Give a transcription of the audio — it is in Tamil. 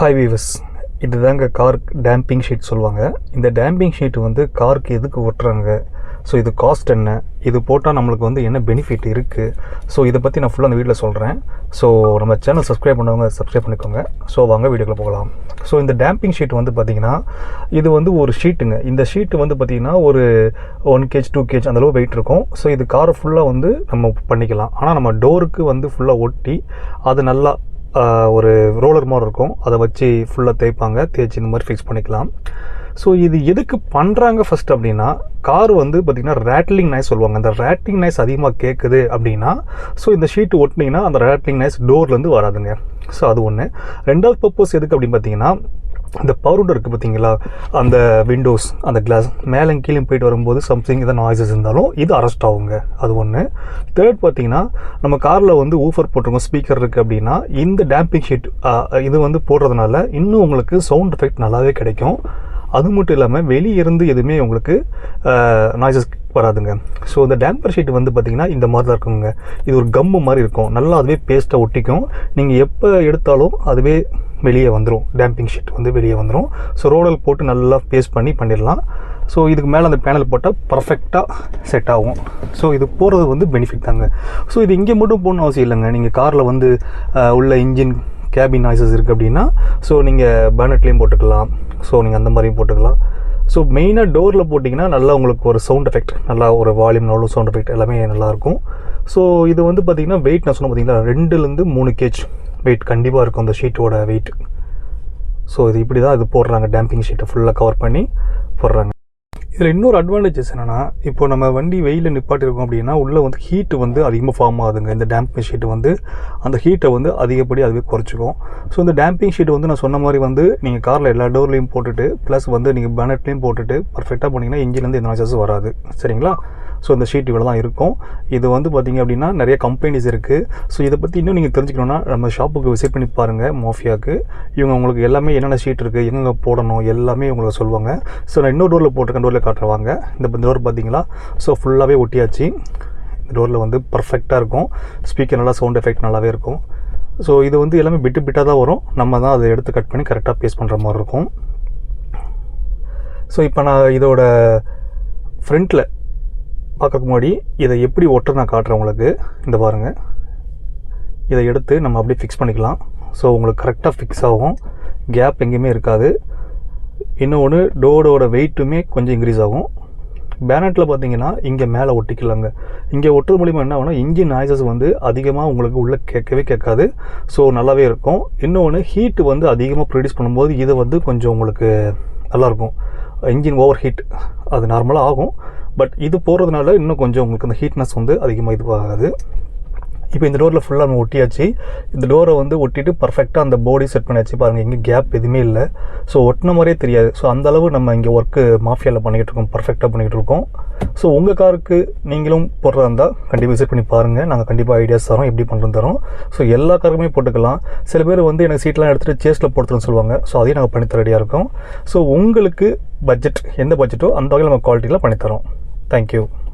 ஹாய் வீவஸ் இதுதாங்க கார் டேம்பிங் ஷீட் சொல்லுவாங்க. இந்த டேம்பிங் ஷீட் வந்து காருக்கு எதுக்கு ஒட்டுறாங்க ஸோ இது காஸ்ட் என்ன? இது போட்டால் நம்மளுக்கு வந்து என்ன பெனிஃபிட் இருக்குது ஸோ இதை பற்றி நான் ஃபுல்லாக அந்த வீட்டில் சொல்கிறேன் ஸோ நம்ம சேனல் சப்ஸ்கிரைப் பண்ணவங்க சப்ஸ்கிரைப் பண்ணிக்கோங்க. ஸோ வாங்க வீடியோக்குள்ள போகலாம். ஸோ இந்த டேம்பிங் ஷீட் வந்து பார்த்திங்கன்னா இது வந்து ஒரு ஷீட்டுங்க இந்த ஷீட்டு வந்து பார்த்திங்கன்னா ஒரு ஒன் கேஜ் டூ கேஜ் அந்தளவு வெயிட் இருக்கும். ஸோ இது காரை ஃபுல்லாக வந்து நம்ம பண்ணிக்கலாம். ஆனால் நம்ம டோருக்கு வந்து ஃபுல்லாக ஒட்டி அது நல்லா ஒரு ரோலர் மாதிரி இருக்கும். அதை வச்சு ஃபுல்லாக தேய்ப்பாங்க. தேய்ச்சி இந்த மாதிரி ஃபிக்ஸ் பண்ணிக்கலாம். ஸோ இது எதுக்கு பண்ணுறாங்க ஃபஸ்ட் அப்படின்னா கார் வந்து பார்த்திங்கன்னா ரேட்லிங் நைஸ் சொல்லுவாங்க. அந்த ரேட்லிங் நைஸ் அதிகமாக கேட்குது அப்படின்னா ஸோ இந்த ஷீட்டு ஒட்டினீங்கன்னா அந்த ரேட்லிங் நைஸ் டோர்லேருந்து வராதுங்க. ஸோ அது ஒன்று ரெண்டாவது பர்பஸ் எதுக்கு அப்படின்னு பார்த்தீங்கன்னா இந்த பவுடர் இருக்குது பார்த்தீங்களா அந்த விண்டோஸ் அந்த கிளாஸ் மேலே கீழே போயிட்டு வரும்போது சம்திங் எதாவது நாய்ஸஸ் இருந்தாலும் இது அரெஸ்ட் ஆகுங்க. அது ஒன்று தேர்ட் பார்த்தீங்கன்னா நம்ம காரில் வந்து ஊஃபர் போட்டிருக்கோம் ஸ்பீக்கர் இருக்குது அப்படின்னா இந்த டேம்பிங் ஷீட் இது வந்து போடுறதுனால இன்னும் உங்களுக்கு சவுண்ட் எஃபெக்ட் நல்லாவே கிடைக்கும். அது மட்டும் இல்லாமல் வெளியே இருந்து எதுவுமே உங்களுக்கு நாய்ஸஸ் வராதுங்க. ஸோ இந்த டேம்பர் ஷீட் வந்து பார்த்திங்கன்னா இந்த மாதிரி தான் இருக்குங்க. இது ஒரு கம்மு மாதிரி இருக்கும். நல்லா அதுவே பேஸ்ட்டாக ஒட்டிக்கும். நீங்கள் எப்போ எடுத்தாலும் அதுவே வெளியே வந்துடும் டேம்பிங் ஷீட் வந்து வெளியே வந்துடும் ஸோ ரோடல் போட்டு நல்லா பேஸ்ட் பண்ணி பண்ணிடலாம். ஸோ இதுக்கு மேலே அந்த பேனல் போட்டால் பர்ஃபெக்டாக செட் ஆகும். ஸோ இது போகிறது வந்து பெனிஃபிட் தாங்க. ஸோ இது இங்கே மட்டும் போகணும்னு அவசியம் இல்லைங்க. நீங்கள் காரில் வந்து உள்ள இன்ஜின் கேபின் நாய்ஸஸ் இருக்குது அப்படின்னா ஸோ நீங்கள் பேனட்லேயும் போட்டுக்கலாம். ஸோ நீங்கள் அந்த மாதிரியும் போட்டுக்கலாம். ஸோ மெயினாக டோரில் போட்டிங்கன்னா நல்லா உங்களுக்கு ஒரு சவுண்ட் எஃபெக்ட் நல்லா ஒரு வால்யூம் நல்ல சவுண்ட் எஃபெக்ட் எல்லாமே நல்லாயிருக்கும். ஸோ இது வந்து பார்த்திங்கன்னா வெயிட் நான் சொன்ன பார்த்தீங்கன்னா ரெண்டுலேருந்து மூணு கேஜ் வெயிட் கண்டிப்பாக இருக்கும் அந்த ஷீட்டோட வெயிட் ஸோ இது இப்படி தான் இது போடுறாங்க டேம்பிங் ஷீட்டை ஃபுல்லாக கவர் பண்ணி போடுறாங்க. இதில் இன்னொரு அட்வான்டேஜஸ் என்னென்னா இப்போ நம்ம வண்டி வெயிலில் நிப்பாட்டிருக்கோம் அப்படின்னா உள்ளே வந்து ஹீட்டு வந்து அதிகமாக ஃபார்ம் ஆகுதுங்க. இந்த டேம்பிங் ஷீட்டு வந்து அந்த ஹீட்டை வந்து அதிகப்படி அதுவே குறைச்சிக்கும். ஸோ இந்த டேம்பிங் ஷீட் வந்து நான் சொன்ன மாதிரி வந்து நீங்கள் காரில் எல்லா டோர்லையும் போட்டுட்டு ப்ளஸ் வந்து நீங்கள் பேனட்லேயும் போட்டுட்டு பர்ஃபெக்டாக போனீங்கன்னா இன்ஜின்லேருந்து எந்த நாய்ஸஸ் வராது. சரிங்களா? ஸோ இந்த ஷீட் இவ்வளோ தான் இருக்கும். இது வந்து பார்த்திங்க அப்படின்னா நிறைய கம்பெனிஸ் இருக்குது ஸோ இதை பற்றி இன்னும் நீங்கள் தெரிஞ்சுக்கணுன்னா நம்ம ஷாப்புக்கு விசிட் பண்ணி பாருங்கள் மோஃபியாவுக்கு இவங்க உங்களுக்கு எல்லாமே என்னென்ன ஷீட் இருக்குது எங்கெங்கே போடணும் எல்லாமே உங்களுக்கு சொல்லுவாங்க. ஸோ நான் இன்னொரு டோரில் போட்டிருக்கேன். டோரில் காட்டுறவாங்க இந்த டோர் பார்த்தீங்களா ஸோ ஃபுல்லாகவே ஒட்டியாச்சு. இந்த டோரில் வந்து பர்ஃபெக்டாக இருக்கும். ஸ்பீக்கர் நல்லா சவுண்ட் எஃபெக்ட் நல்லாவே இருக்கும். ஸோ இது வந்து எல்லாமே பிட்டு பிட்டாக தான் வரும். நம்ம தான் அதை எடுத்து கட் பண்ணி கரெக்டாக பேஸ் பண்ணுற மாதிரி இருக்கும். ஸோ இப்போ நான் இதோட ஃப்ரண்ட்டில் பார்க்கறதுக்கு முன்னாடி இதை எப்படி ஒட்டுற நான் காட்டுறேன் உங்களுக்கு. இந்த பாருங்கள் இதை எடுத்து நம்ம அப்படியே ஃபிக்ஸ் பண்ணிக்கலாம். ஸோ உங்களுக்கு கரெக்டாக ஃபிக்ஸ் ஆகும். கேப் எங்கேயுமே இருக்காது. இன்னொன்று டோடோட வெயிட்டுமே கொஞ்சம் இன்க்ரீஸ் ஆகும். பேனட்டில் பார்த்தீங்கன்னா இங்கே மேலே ஒட்டிக்கலாங்க. இங்கே ஒட்டுறது மூலிமா என்ன ஆகும்னா இன்ஜின் நாய்ஸஸ் வந்து அதிகமாக உங்களுக்கு உள்ளே கேட்கவே கேட்காது. ஸோ நல்லாவே இருக்கும். இன்னொன்று ஹீட்டு வந்து அதிகமாக ப்ரொடியூஸ் பண்ணும்போது இது வந்து கொஞ்சம் உங்களுக்கு நல்லாயிருக்கும். இன்ஜின் ஓவர் ஹீட் அது நார்மலாக ஆகும். பட் இது போகிறதுனால இன்னும் கொஞ்சம் உங்களுக்கு அந்த ஹீட்னஸ் வந்து அதிகமாக இதுவாகாது. இப்போ இந்த டோரில் ஃபுல்லாக நம்ம ஒட்டியாச்சு. இந்த டோரை வந்து ஒட்டிட்டு பர்ஃபெக்டாக அந்த போடி செட் பண்ணியாச்சு பாருங்கள் எங்கே கேப் எதுவுமே இல்லை. ஸோ ஒட்டின மாதிரியே தெரியாது. ஸோ அந்தளவு நம்ம இங்கே ஒர்க்கு மாஃபியாவில் பண்ணிக்கிட்டு இருக்கோம். பர்ஃபெக்டாக பண்ணிக்கிட்டு இருக்கோம். ஸோ உங்கள் காருக்கு நீங்களும் போடுறதா இருந்தால் கண்டிப்பாக விசிட் பண்ணி பாருங்கள் நாங்கள் கண்டிப்பாக ஐடியாஸ் தரோம். எப்படி பண்ணுறது தரோம். ஸோ எல்லா காருக்குமே போட்டுக்கலாம். சில பேர் வந்து எனக்கு சீட்லாம் எடுத்துகிட்டு சேஸ்ட்டில் போட்டுருன்னு சொல்லுவாங்க. ஸோ அதையும் நாங்கள் பண்ணித்தர ரெடியாக இருக்கோம். ஸோ உங்களுக்கு பட்ஜெட் எந்த பட்ஜெட்டோ அந்த வகையில் நம்ம குவாலிட்டியில் பண்ணித்தரோம் താങ്ക്